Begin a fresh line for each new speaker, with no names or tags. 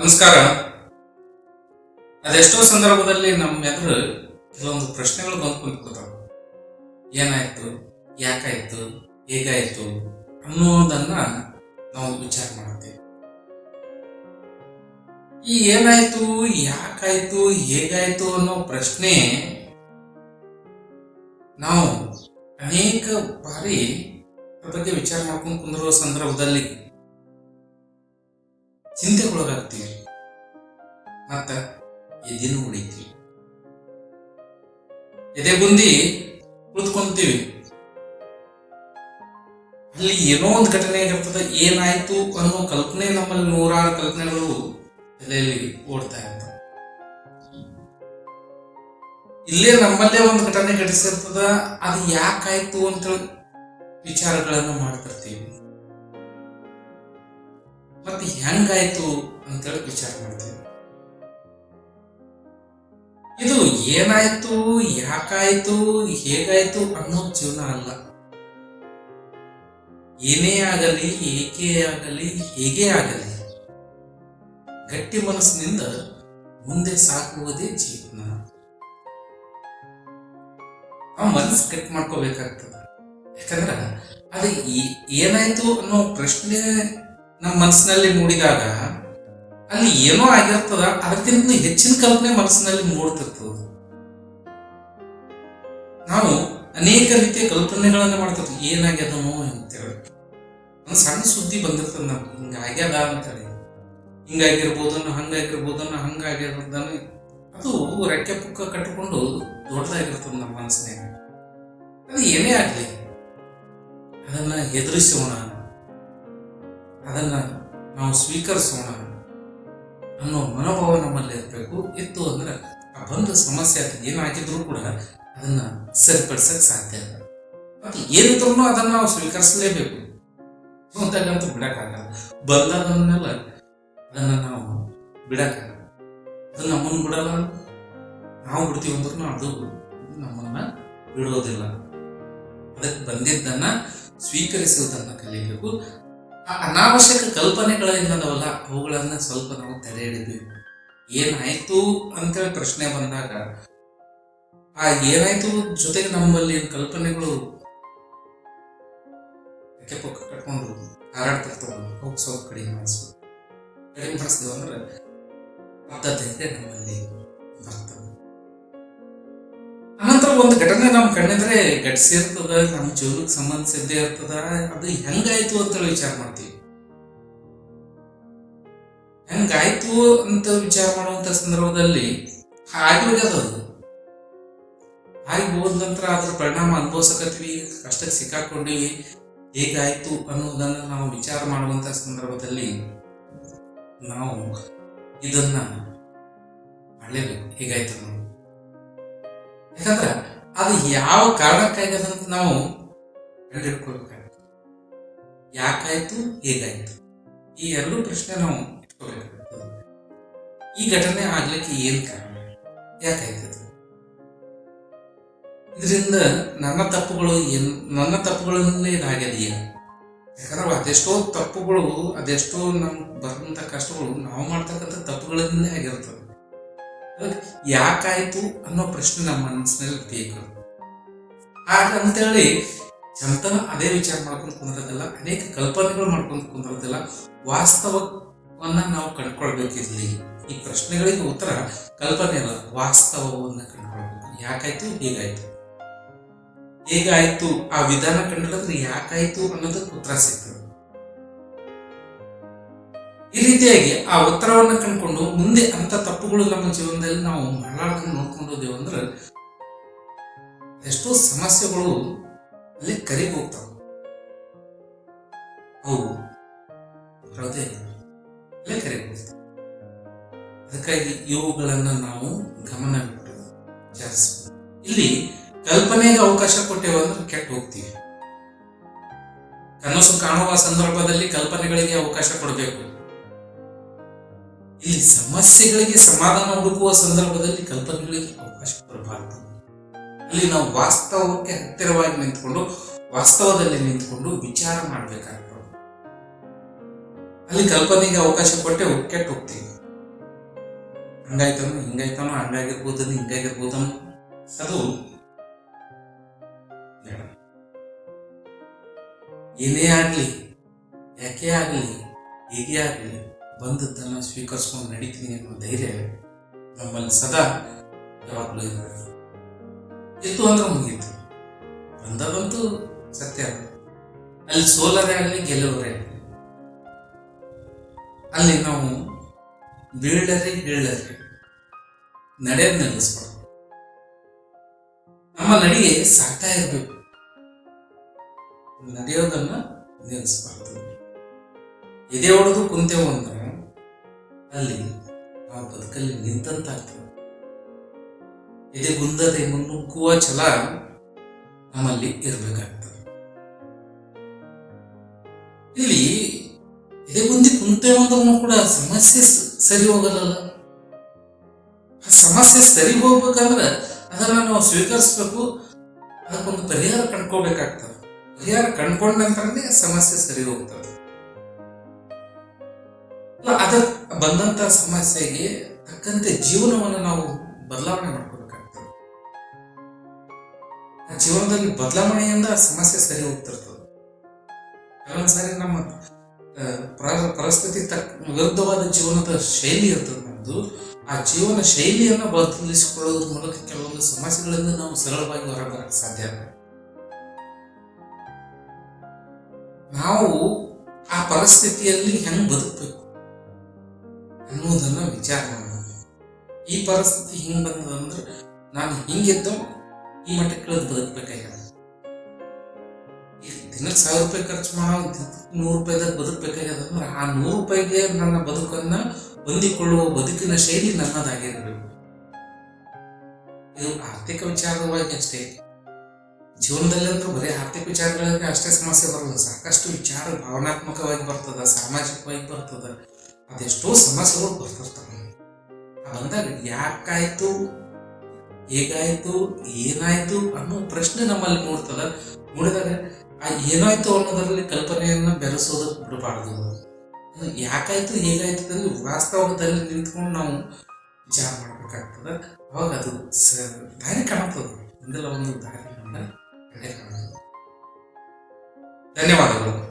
ನಮಸ್ಕಾರ. ಅದೆಷ್ಟೋ ಸಂದರ್ಭದಲ್ಲಿ ನಮ್ಮ ಎದುರು ಕೆಲವೊಂದು ಪ್ರಶ್ನೆಗಳು ಬಂದು ಕುಂತ್ಕೋತಾವ. ಏನಾಯ್ತು? ಯಾಕಾಯ್ತು? ಹೇಗಾಯ್ತು? ಅನ್ನೋದನ್ನ ನಾವು ವಿಚಾರ ಮಾಡುತ್ತೇವೆ ಈ ಏನಾಯ್ತು? ಯಾಕಾಯ್ತು? ಹೇಗಾಯ್ತು ಅನ್ನೋ ಪ್ರಶ್ನೆ ನಾವು ಅನೇಕ ಬಾರಿ ಬಗ್ಗೆ ವಿಚಾರ ಮಾಡ್ಕೊಂಡು ಕುಂದಿರುವ ಸಂದರ್ಭದಲ್ಲಿ ಚಿಂತೆಗೊಳಗಾಗ್ತೀವಿ ಮತ್ತ ಎದೇನು ಉಳಿತೀವಿ ಎದೆ ಬುಂದಿ ಕುಳಿತುಕೊಂತೀವಿ ಅಲ್ಲಿ ಏನೋ ಒಂದು ಘಟನೆ ಆಗಿರ್ತದೆ ಏನಾಯ್ತು ಅನ್ನೋ ಕಲ್ಪನೆ ನಮ್ಮಲ್ಲಿ ನೂರಾರು ಕಲ್ಪನೆಗಳು ತಲೆಯಲ್ಲಿ ಓಡ್ತಾ ಇರ್ತವೆ ಇಲ್ಲೇ ನಮ್ಮಲ್ಲೇ ಒಂದು ಘಟನೆ ಘಟಿಸಿರ್ತದ, ಅದು ಯಾಕಾಯ್ತು ಅಂತ ವಿಚಾರಗಳನ್ನು ಮಾಡ್ತಿರ್ತೀವಿ. ಮತ್ತೆ ಹೆಂಗಾಯ್ತು ಅಂತೇಳಿ ವಿಚಾರ ಮಾಡ್ತೀವಿ. ಇದು ಏನಾಯ್ತು, ಯಾಕಾಯ್ತು, ಹೇಗಾಯ್ತು ಅನ್ನೋ ಜೀವನ ಅಲ್ಲ. ಏನೇ ಆಗಲಿ, ಏಕೆ ಆಗಲಿ, ಹೇಗೆ ಆಗಲಿ, ಗಟ್ಟಿ ಮನಸ್ಸಿನಿಂದ ಮುಂದೆ ಸಾಕುವುದೇ ಜೀವನ. ಆ ಮನಸ್ಸು ಕಟ್ ಮಾಡ್ಕೋಬೇಕಾಗ್ತದೆ. ಯಾಕಂದ್ರೆ ಅದು ಏನಾಯ್ತು ಅನ್ನೋ ಪ್ರಶ್ನೆ ನಮ್ಮ ಮನಸ್ಸಿನಲ್ಲಿ ಮೂಡಿದಾಗ ಅಲ್ಲಿ ಏನೋ ಆಗಿರ್ತದ, ಅದಕ್ಕಿಂತ ಹೆಚ್ಚಿನ ಕಲ್ಪನೆ ಮನಸ್ಸಿನಲ್ಲಿ ಮೂಡ್ತಿರ್ತದ ನಾವು ಅನೇಕ ರೀತಿಯ ಕಲ್ಪನೆಗಳನ್ನ ಮಾಡ್ತಿರ್ತೀವಿ ಏನಾಗ್ಯದನೋ ಅಂತೇಳಿ ಒಂದು ಸಣ್ಣ ಸುದ್ದಿ ಬಂದಿರ್ತದ ನಮ್ಗೆ. ಹಿಂಗ ಆಗ್ಯದ ಅಂತೇಳಿ ಹಿಂಗಾಗಿರ್ಬೋದನ್ನು, ಹಂಗಾಗಿರ್ಬೋದನ್ನು ಹಂಗಾಗಿರ್ಬೋದನ್ನು ಅದು ರೆಕ್ಕೆ ಪುಕ್ಕ ಕಟ್ಟಿಕೊಂಡು ದೊಡ್ಡದಾಗಿರ್ತದ ನಮ್ಮ ಮನಸ್ಸಿನಾಗ. ಅದು ಏನೇ ಆಗಲಿ, ಅದನ್ನ ಎದುರಿಸೋಣ. ಅದನ್ನ ನಾವು ಸ್ವೀಕರಿಸೋಣ ಅನ್ನೋ ಮನೋಭಾವ ನಮ್ಮಲ್ಲಿ ಇರಬೇಕು. ಇತ್ತು ಅಂದ್ರೆ ಆ ಬಂದ ಸಮಸ್ಯೆ ಅದು ಏನಾಗಿದ್ರು ಕೂಡ ಅದನ್ನ ಸರಿಪಡಿಸಕ್ ಸಾಧ್ಯ ಇಲ್ಲ. ಮತ್ತೆ ಏನಿದ್ರು ಅದನ್ನ ನಾವು ಸ್ವೀಕರಿಸಲೇಬೇಕು. ಅಂತಾಗಂತೂ ಬಿಡೋಕ್ಕಾಗಲ್ಲ. ಬಂದದನ್ನೆಲ್ಲ ಅದನ್ನ ನಾವು ಬಿಡೋಕ್ಕಾಗಲ್ಲ. ಅದು ನಮ್ಮನ್ನು ಬಿಡಲ್ಲ ನಾವು ಬಿಡ್ತೀವಿ ಅಂದ್ರೂ ಅದು ನಮ್ಮನ್ನ ಬಿಡೋದಿಲ್ಲ. ಅದಕ್ಕೆ ಬಂದಿದ್ದನ್ನ ಸ್ವೀಕರಿಸುವುದನ್ನ ಕಲಿಯಬೇಕು ಅನಾವಶ್ಯಕ ಕಲ್ಪನೆಗಳೇನದವಲ್ಲ ಅವುಗಳನ್ನ ಸ್ವಲ್ಪ ನಾವು ತಡೆ ಹಿಡಿಬೇಕು ಏನಾಯಿತು ಅಂತೇಳಿ ಪ್ರಶ್ನೆ ಬಂದಾಗ, ಆ ಏನಾಯ್ತು ಜೊತೆಗೆ ನಮ್ಮಲ್ಲಿ ಕಲ್ಪನೆಗಳು ಕಟ್ಕೊಂಡು ಹಾರಾಡ್ತಿರ್ತಾವ ಹೋಗಿ ಸ್ವಲ್ಪ ಕಡಿಮೆ ಮಾಡಿಸ್ಬೇಕು. ಕಡಿಮೆ ಮಾಡಿಸ್ತೇವೆ ಅಂದ್ರೆ ಧೈರ್ಯ ನಮ್ಮಲ್ಲಿ. ಬರ್ತದೆ. ಒಂದು ಘಟನೆ ನಮ್ಮ ಕಣ್ಣಿದ್ರೆ ಘಟಿಸಿರ್ತದ ನಮ್ಮ ಜೀವನಕ್ಕೆ ಸಂಬಂಧಿಸಿದ್ದೇ ಇರ್ತದ, ಅದು ಹೆಂಗಾಯ್ತು ಅಂತ ವಿಚಾರ ಮಾಡ್ತೀವಿ. ಹೆಂಗಾಯ್ತು ಅಂತ ವಿಚಾರ ಮಾಡುವಂತ ಸಂದರ್ಭದಲ್ಲಿ ಅದು. ಆಗಿ ಹೋದ ನಂತರ ಅದ್ರ ಪರಿಣಾಮ ಅನುಭವಿಸಕತ್ವಿ ಕಷ್ಟಕ್ಕೆ ಸಿಕ್ಕಾಕೊಂಡಿವಿ, ಹೇಗಾಯ್ತು ಅನ್ನೋದನ್ನ ನಾವು ವಿಚಾರ ಮಾಡುವಂತ ಸಂದರ್ಭದಲ್ಲಿ ನಾವು ಇದನ್ನ ಮಾಡಲೇಬೇಕು ಹೇಗಾಯ್ತು ಯಾಕಂದ್ರೆ ಅದು ಯಾವ ಕಾರಣಕ್ಕಾಗ್ಯದಂತ ನಾವು ಕಂಡುಹಿಡ್ಕೊಳ್ಬೇಕಾಗುತ್ತೆ ಯಾಕಾಯ್ತು, ಹೇಗಾಯ್ತು? ಈ ಎರಡು ಪ್ರಶ್ನೆ ನಾವು ಇಟ್ಕೋಬೇಕಾಗ್ತದೆ ಈ ಘಟನೆ ಆಗ್ಲಿಕ್ಕೆ ಏನ್ ಕಾರಣ? ಯಾಕಾಯ್ತು ಇದು? ಇದರಿಂದ ನನ್ನ ತಪ್ಪುಗಳು ಏನ್ ನನ್ನ ತಪ್ಪುಗಳನ್ನೇ ಏನು ಯಾಕಂದ್ರೆ ಅದೆಷ್ಟೋ ತಪ್ಪುಗಳು, ಅದೆಷ್ಟೋ ನಮ್ಗೆ ಬರುವಂತ ಕಷ್ಟಗಳು ನಾವು ಮಾಡ್ತಕ್ಕಂಥ ತಪ್ಪುಗಳಿಂದಲೇ ಆಗಿರ್ತದೆ ಯಾಕಾಯ್ತು ಅನ್ನೋ ಪ್ರಶ್ನೆ ನಮ್ಮ ಮನಸ್ಸಿನಲ್ಲಿ ಬೇಕು. ಹಾಗಂತೇಳಿ ಚಂತನ ಅದೇ ವಿಚಾರ ಮಾಡ್ಕೊಂಡು ಕುಂದಿರೋದಿಲ್ಲ, ಅನೇಕ ಕಲ್ಪನೆಗಳು ಮಾಡ್ಕೊಂಡು ಕುಂದಿರೋದಿಲ್ಲ, ವಾಸ್ತವವನ್ನ ನಾವು ಕಂಡ್ಕೊಳ್ಬೇಕಿರ್ಲಿ. ಈ ಪ್ರಶ್ನೆಗಳಿಗೆ ಉತ್ತರ ಕಲ್ಪನೆ ಅಲ್ಲ, ವಾಸ್ತವವನ್ನ ಕಂಡ್ಕೊಳ್ಬೇಕು. ಯಾಕಾಯ್ತು, ಹೇಗಾಯ್ತು? ಹೇಗಾಯ್ತು? ಆ ವಿಧಾನ ಕಂಡಿಡಿದ್ರೆ ಯಾಕಾಯ್ತು ಅನ್ನೋದಕ್ಕೆ ಉತ್ತರ ಸಿಗ್ತದೆ. ಈ ರೀತಿಯಾಗಿ ಆ ಉತ್ತರವನ್ನು ಕಂಡುಕೊಂಡು ಮುಂದೆ ಅಂತ ತಪ್ಪುಗಳು ನಮ್ಮ ಜೀವನದಲ್ಲಿ ನಾವು ಮಾಡಲಾರ್ದಂಗೆ ನೋಡ್ಕೊಂಡಿದ್ದೇವೆ ಅಂದ್ರೆ ಎಷ್ಟೋ ಸಮಸ್ಯೆಗಳು ಅಲ್ಲಿ ಕರಿ ಹೋಗ್ತಾವೆ. ಅವು ಹೃದಯ. ಅಲ್ಲೇ ಕರಿಗ್ ಹೋಗ್ತಾವ. ಅದಕ್ಕಾಗಿ ಇವುಗಳನ್ನ ನಾವು ಗಮನ ಬಿಟ್ಟು ಜಾಸ್ತಿ ಇಲ್ಲಿ ಕಲ್ಪನೆಗೆ ಅವಕಾಶ ಕೊಟ್ಟೇವೆ ಅಂದ್ರೆ ಕೆಟ್ಟ ಹೋಗ್ತೀವಿ. ಕನಸು ಕಾಣುವ ಸಂದರ್ಭದಲ್ಲಿ ಕಲ್ಪನೆಗಳಿಗೆ ಅವಕಾಶ ಕೊಡಬೇಕು. ಇಲ್ಲಿ ಸಮಸ್ಯೆಗಳಿಗೆ ಸಮಾಧಾನ ಹುಡುಕುವ ಸಂದರ್ಭದಲ್ಲಿ ಕಲ್ಪನೆಗಳಿಗೆ ಅವಕಾಶ ಕೊಡಬಾರದು. ಅಲ್ಲಿ ನಾವು ವಾಸ್ತವಕ್ಕೆ ಹತ್ತಿರವಾಗಿ ನಿಂತ್ಕೊಂಡು, ವಾಸ್ತವದಲ್ಲಿ ನಿಂತ್ಕೊಂಡು ವಿಚಾರ ಮಾಡಬೇಕಾಗ್ತದೆ ಅಲ್ಲಿ ಕಲ್ಪನೆಗೆ ಅವಕಾಶ ಕೊಟ್ಟೆ ಕೆಟ್ಟು ಹೋಗ್ತೀವಿ. ಹಂಗಾಯ್ತಾನೋ, ಹಿಂಗಾಯ್ತಾನೋ ಹಂಗಾಗಿರ್ಬೋದನ್ನು ಹಿಂಗಾಗಿರ್ಬೋದನ್ನು ಅದು ಏನೇ ಆಗಲಿ, ಯಾಕೆ ಆಗಲಿ, ಹೇಗೆ ಆಗಲಿ ಬಂದದ್ದನ್ನು ಸ್ವೀಕರಿಸ್ಕೊಂಡು ನಡೀತೀನಿ ಅನ್ನೋ ಧೈರ್ಯ ನಮ್ಮಲ್ಲಿ ಸದಾ ಯಾವಾಗಲೂ ಇರಬೇಕು ಇತ್ತು ಅಂದ್ರೆ ಮುಗೀತು. ಬಂತು ಸತ್ಯ. ಅಲ್ಲಿ ಸೋಲರೇ ಆಗಲಿ ಗೆಲ್ಲುವರೇ ಆಗಲಿ. ಅಲ್ಲಿ ನಾವು ಬೀಳರೆ ಬೀಳರಿ ನಡೆಯೋದು ನಿಲ್ಲಿಸ್ಬಾರ್ದು ನಮ್ಮ ನಡಿಗೆ ಸಾಕ್ತಾ ಇರಬೇಕು. ನಡೆಯೋದನ್ನ ನಿಲ್ಲಿಸ್ಬಾರ್ದು ಎದೆ ಹೊಡೆದು ಕುಂತೇವು ಅಂದ್ರೆ ಅಲ್ಲಿ ನಾವು ಬದುಕಲ್ಲಿ ನಿಂತಂತಾಗ್ತದೆ ಎದೆಗುಂದದೆ ಮುನ್ನುಗ್ಗುವ ಛಲ ನಮ್ಮಲ್ಲಿ ಇರಬೇಕಾಗ್ತದೆ. ಇಲ್ಲಿ ಎದೆಗುಂದಿ ಕುಂತೆ ಕುಂತೇವಂದ್ರೂ ಕೂಡ ಸಮಸ್ಯೆ ಸರಿ ಹೋಗಲ್ಲ ಆ ಸಮಸ್ಯೆ ಸರಿ ಹೋಗ್ಬೇಕಂದ್ರೆ ಅದನ್ನ ನಾವು ಸ್ವೀಕರಿಸ್ಬೇಕು. ಅದಕ್ಕೊಂದು ಪರಿಹಾರ ಕಂಡ್ಕೋಬೇಕಾಗ್ತದೆ ಪರಿಹಾರ ಕಂಡ್ಕೊಂಡ ನಂತರನೇ ಸಮಸ್ಯೆ ಸರಿ ಹೋಗ್ತದೆ. ಅದಕ್ಕೆ ಅದ ಬಂದಂತ ಸಮಸ್ಯೆಗೆ ತಕ್ಕಂತೆ ಜೀವನವನ್ನು ನಾವು ಬದಲಾವಣೆ ಮಾಡ್ಕೋಬೇಕಾಗ್ತದೆ ಆ ಜೀವನದಲ್ಲಿ ಬದಲಾವಣೆಯಿಂದ ಸಮಸ್ಯೆ ಸರಿ ಹೋಗ್ತಿರ್ತದೆ. ಕೆಲವೊಂದ್ಸಾರಿ ನಮ್ಮ ಪ್ರ- ಪರಿಸ್ಥಿತಿ ತಕ್ಕ ವಿರುದ್ಧವಾದ ಜೀವನದ ಶೈಲಿ ಇರ್ತದೆ ನಮ್ಮದು ಆ ಜೀವನ ಶೈಲಿಯನ್ನು ಬದಲಿಸಿಕೊಳ್ಳೋದ್ರ ಮೂಲಕ ಕೆಲವೊಂದು ಸಮಸ್ಯೆಗಳಿಂದ ನಾವು ಸರಳವಾಗಿ ಹೊರಬರಕ್ಕೆ ಸಾಧ್ಯ. ನಾವು ಆ ಪರಿಸ್ಥಿತಿಯಲ್ಲಿ ಹೆಂಗ್ ಬದುಕಬೇಕು? ಅನ್ನೋದನ್ನ ವಿಚಾರ ಮಾಡಬೇಕು ಈ ಪರಿಸ್ಥಿತಿ ಹಿಂಗ್ ಬಂದಂದ್ರೆ ನಾನು ಹಿಂಗಿದ್ದು ಈ ಮಟ್ಟಕ್ಕೆ ಇಳಿದು ಬದುಕಬೇಕಾಗ್ಯದ ದಿನಕ್ಕೆ ಸಾವಿರ ರೂಪಾಯಿ ಖರ್ಚು ಮಾಡೋ ನೂರು ರೂಪಾಯಿದಾಗ ಬದುಕಬೇಕಾಗ್ಯದ ಅಂದ್ರೆ ಆ ನೂರು ರೂಪಾಯಿಗೆ ನನ್ನ ಬದುಕನ್ನ ಹೊಂದಿಕೊಳ್ಳುವ ಬದುಕಿನ ಶೈಲಿ ನನ್ನದಾಗಿರಬೇಕು. ಇದು ಆರ್ಥಿಕ ವಿಚಾರವಾಗಿ ಅಷ್ಟೇ. ಜೀವನದಲ್ಲಿ ಅಂದ್ರೆ ಬರೀ ಆರ್ಥಿಕ ವಿಚಾರಗಳಿಗೆ ಅಷ್ಟೇ ಸಮಸ್ಯೆ ಬರಲ್ಲ ಸಾಕಷ್ಟು ವಿಚಾರ ಭಾವನಾತ್ಮಕವಾಗಿ ಬರ್ತದ, ಸಾಮಾಜಿಕವಾಗಿ ಬರ್ತದ. ಅದೆಷ್ಟೋ ಸಮಸ್ಯೆಗಳು ಬರ್ತಿರ್ತವೆ ಬಂದಾಗ ಯಾಕಾಯ್ತು, ಹೇಗಾಯ್ತು, ಏನಾಯ್ತು ಅನ್ನೋ ಪ್ರಶ್ನೆ ನಮ್ಮಲ್ಲಿ ಮೂಡ್ತದ. ಮೂಡಿದಾಗ ಆ ಏನಾಯ್ತು ಅನ್ನೋದರಲ್ಲಿ ಕಲ್ಪನೆಯನ್ನ ಬೆರೆಸೋದಕ್ಕೆ ಬಿಡಬಾರ್ದು. ಯಾಕಾಯ್ತು, ಹೇಗಾಯ್ತು ಅಂದ್ರೆ ವಾಸ್ತವದಲ್ಲಿ ನಿಂತ್ಕೊಂಡು ನಾವು ವಿಚಾರ ಮಾಡ್ಬೇಕಾಗ್ತದ. ಅವಾಗ ಅದು ಸ- ದಾರಿ ಕಾಣುತ್ತದೆ ಒಂದಲ್ಲ ಒಂದು ದಾರಿ ಕಡೆ ಧನ್ಯವಾದಗಳು.